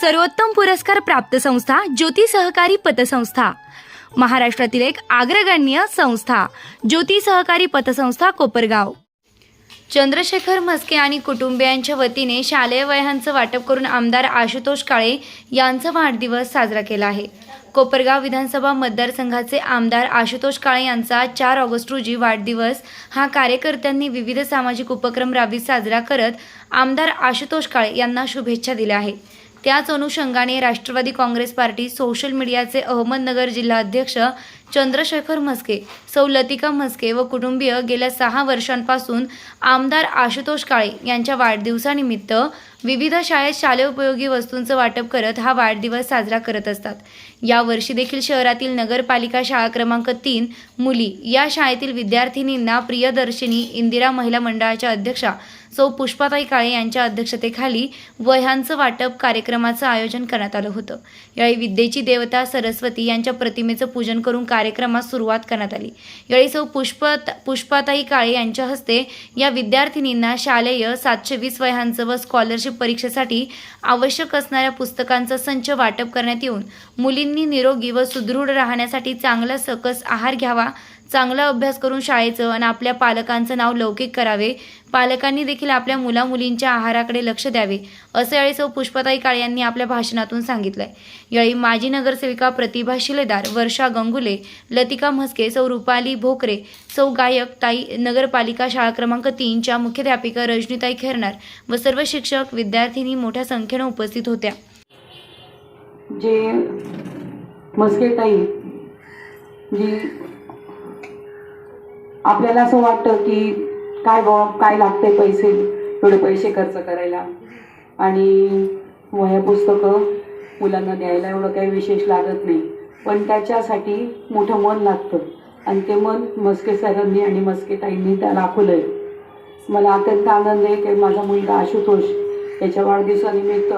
सर्वोत्तम पुरस्कार प्राप्त संस्था ज्योती सहकारी पतसंस्था. महाराष्ट्रातील एक अग्रगण्य संस्था ज्योती सहकारी पतसंस्था कोपरगाव. चंद्रशेखर म्हस्के आणि कुटुंबियांच्या वतीने शालेय वह्यांचं वाटप करून आमदार आशुतोष काळे यांचा वाढदिवस साजरा केला आहे. कोपरगाव विधानसभा मतदारसंघाचे आमदार आशुतोष काळे यांचा चार ऑगस्ट रोजी वाढदिवस हा कार्यकर्त्यांनी विविध सामाजिक उपक्रम राबवीत साजरा करत आमदार आशुतोष काळे यांना शुभेच्छा दिल्या आहेत. त्याच अनुषंगाने राष्ट्रवादी काँग्रेस पार्टी सोशल मीडियाचे अहमदनगर जिल्हा अध्यक्ष चंद्रशेखर म्हस्के सौ लतिका म्हस्के व कुटुंबीय गेल्या सहा वर्षांपासून आमदार आशुतोष काळे यांच्या वाढदिवसानिमित्त विविध शाळेत शालेय उपयोगी वस्तूंचं वाटप करत हा वाढदिवस साजरा करत असतात. यावर्षी देखील शहरातील नगरपालिका शाळा क्रमांक तीन मुली या शाळेतील विद्यार्थिनींना प्रियदर्शिनी इंदिरा महिला मंडळाच्या अध्यक्षा सौ पुष्पाताई काळे यांच्या अध्यक्षतेखाली वह्यांचं वाटप कार्यक्रमाचं आयोजन करण्यात आलं होतं. यावेळी विद्येची देवता सरस्वती यांच्या प्रतिमेचं पूजन करून कार्यक्रमास सुरुवात करण्यात आली. यावेळी सौ पुष्प पुष्पाताई काळे यांच्या हस्ते या विद्यार्थिनींना शालेय सातशे वीस वह्यांचं व स्कॉलरशिप परीक्षेसाठी आवश्यक असणाऱ्या पुस्तकांचा संच वाटप करण्यात येऊन मुलींनी निरोगी व सुदृढ राहण्यासाठी चांगला सकस आहार घ्यावा चांगला अभ्यास करून शाळेचं आणि आपल्या पालकांचं नाव लौकिक करावे. पालकांनी देखील आपल्या मुला मुलींच्या आहाराकडे लक्ष द्यावे असं यावेळी सौ पुष्पाताई काळे यांनी आपल्या भाषणातून सांगितलंय. यावेळी माजी नगरसेविका प्रतिभा शिलेदार वर्षा गंगुले लतिका म्हस्के सौ रुपाली भोकरे सौ गायक ताई नगरपालिका शाळा क्रमांक तीनच्या मुख्याध्यापिका रजनीताई खेरणार व सर्व शिक्षक विद्यार्थिनी मोठ्या संख्येनं उपस्थित होत्या. जे मस्केताई जी आपल्याला असं वाटतं की काय बा काय लागते पैसे? एवढे पैसे खर्च करायला. आणि वह्या पुस्तकं मुलांना द्यायला एवढं काही विशेष लागत नाही. पण त्याच्यासाठी मोठं मन लागतं. आणि ते मन मस्के सरांनी आणि मस्के ताईंनी त्या दाखवलं आहे मला अत्यंत आनंद आहे की माझा मुलगा आशुतोष याच्या वाढदिवसानिमित्त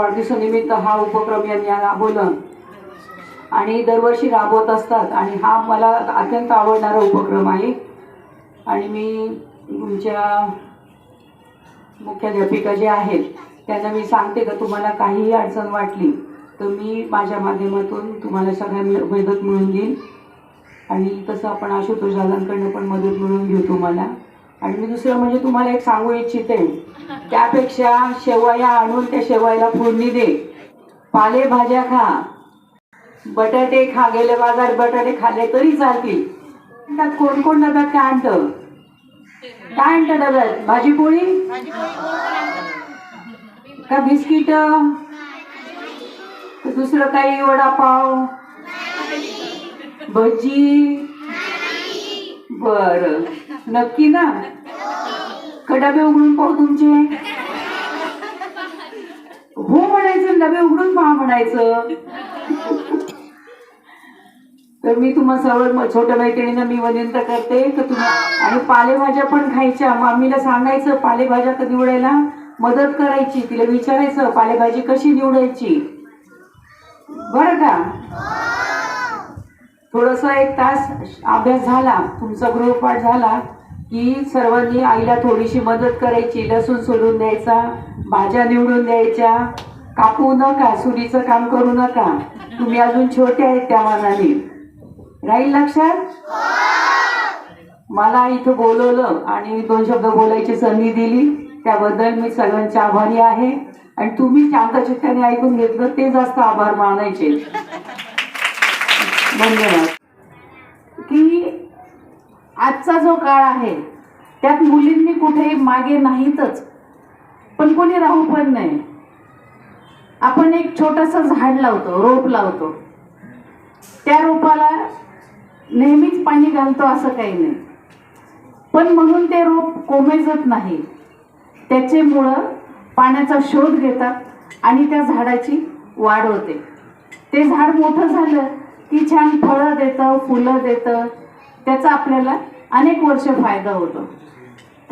वाढदिवसानिमित्त हा उपक्रम यांनी राबवला. आणि दरवर्षी राबवत असतात. आणि हा मला अत्यंत आवडणारा उपक्रम आहे. आणि मी तुमच्या मुख्याध्यापिका जे आहेत त्यांना मी सांगते का तुम्हाला काहीही अडचण वाटली तर मी माझ्या माध्यमातून तुम्हाला सगळ्या मदत मिळून देईन. आणि तसं आपण आशुतोष दादांकडनं पण मदत मिळवून घेऊ तुम्हाला. आणि मी दुसरं म्हणजे तुम्हाला एक सांगू इच्छिते. त्यापेक्षा शेवया आणून त्या शेवयाला फोडणी दे. पालेभाज्या खा. बटाटे खा गेले बाजार बटाटे खाल्ले तरी चालतील. त्यात कोण कोण डब्यात काय आणतं? काय आणतं डब्यात? भाजी पोळी? का बिस्किट? दुसरं काही वडापाव? भजी? बर. नक्की ना? का डबे उघडून पाहू तुमचे? हो म्हणायचं डबे उघडून पहा म्हणायचं. तर मी तुम्हा सर्व छोट्या मैत्रिणींना मी विनंती करते. तर तुम्ही आणि पालेभाज्या पण खायच्या. मम्मीला सांगायचं पालेभाज्या तर निवडायला मदत करायची? तिला विचारायचं पालेभाजी कशी निवडायची? बरं का? थोडस एक तास अभ्यास झाला. तुमचा गृहपाठ झाला की सर्वांनी आईला थोडीशी मदत करायची. लसूण सोडून द्यायचा भाज्या निवडून द्यायच्या. कापू नका सुरीचं काम करू नका. तुम्ही अजून छोटे आहेत त्या मानाने. राहील लक्षात? मला इथं बोलवलं आणि दोन शब्द बोलायची संधी दिली. त्याबद्दल मी सगळ्यांचे आभारी आहे. आणि तुम्ही शांतचित्ताने ऐकून घेतलं ते जास्त आभार मानायचे. धन्यवाद. की आजचा जो काळ आहे त्यात मुलींनी कुठेही मागे नाहीतच. पण कोणी राहू पण नाही. आपण एक छोटंसं झाड लावतो रोप लावतो. त्या रोपाला नेहमीच पाणी घालतो असं काही नाही. पण म्हणून ते रोप कोमेजत नाही. त्याचे मुळं पाण्याचा शोध घेतात आणि त्या झाडाची वाढ होते. ते झाड मोठं झालं की छान फळं देतं फुलं देतं. त्याचा आपल्याला अनेक वर्ष फायदा होतो.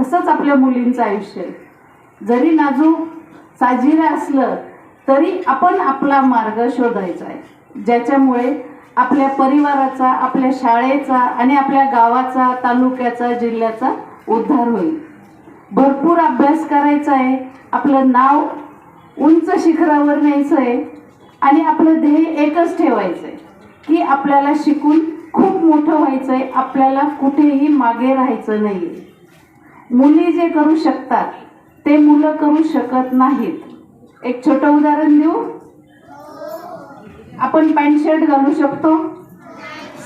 तसंच आपल्या मुलींचं आयुष्य. आहे जरी नाजूक साजिरं असलं तरी आपण आपला मार्ग शोधायचा आहे. ज्याच्यामुळे आपल्या परिवाराचा आपल्या शाळेचा आणि आपल्या गावाचा तालुक्याचा जिल्ह्याचा उद्धार होईल. भरपूर अभ्यास करायचा आहे. आपलं नाव उंच शिखरावर न्यायचं आहे. आणि आपलं ध्येय एकच ठेवायचं आहे की आपल्याला शिकून खूप मोठं व्हायचंय आपल्याला कुठेही मागे राहायचं नाही मुली जे करू शकतात ते मुलं करू शकत नाहीत. एक छोटं उदाहरण देऊ? आपण पॅन्ट शर्ट घालू शकतो.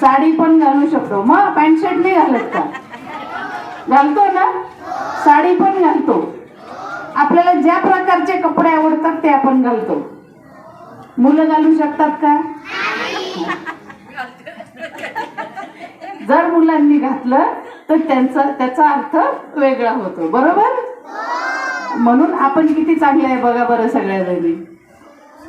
साडी पण घालू शकतो. मग पॅन्ट शर्ट नाही घालत का? घालतो ना? साडी पण घालतो. आपल्याला ज्या प्रकारचे कपडे आवडतात ते आपण घालतो. मुलं घालू शकतात का? जर मुलांनी घातलं तर त्यांचा त्याचा अर्थ वेगळा होतो. बरोबर? म्हणून आपण किती चांगले आहे बघा बरं सगळ्या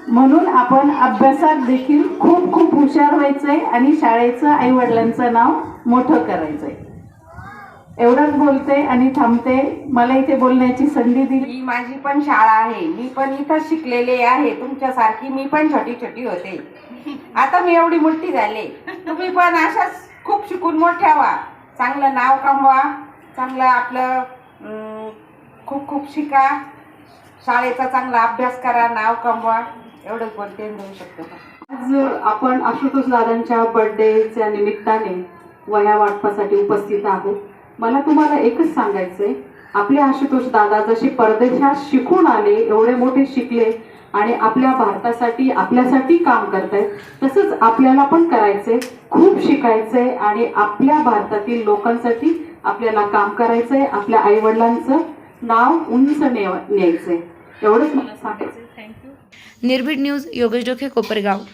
म्हणून आपण अभ्यासात देखील खूप खूप हुशार व्हायचंय आणि शाळेचं आई वडिलांचं नाव मोठं करायचंय. एवढंच बोलते आणि थांबते. मला इथे बोलण्याची संधी दिली. मी माझी पण शाळा आहे. मी पण इथं शिकलेले आहे. तुमच्यासारखी मी पण छोटी छोटी होते. आता मी एवढी मोठी झाले. तुम्ही पण अशाच खूप शिकून मोठ्या व्हा. चांगलं नाव कमवा. चांगलं आपलं खूप खूप शिका. शाळेचा चांगला अभ्यास करा नाव कमवा. एवढंच बोलते देऊ शकतो आज आपण आशुतोष दादांच्या बर्थडेच्या निमित्ताने वया वाटपासाठी उपस्थित आहोत. मला तुम्हाला एकच सांगायचंय. आपले आशुतोष दादा जसे परदेशात शिकून आले एवढे मोठे शिकले आणि आपल्या भारतासाठी आपल्यासाठी काम करतायत तसंच आपल्याला पण करायचंय खूप शिकायचंय आणि आपल्या भारतातील लोकांसाठी आपल्याला काम करायचंय आपल्या आईवडिलांचं नाव उंच न्यायचंय. एवढंच मला सांगायचं निर्भीड न्यूज योगेश डोके कोपरगाव.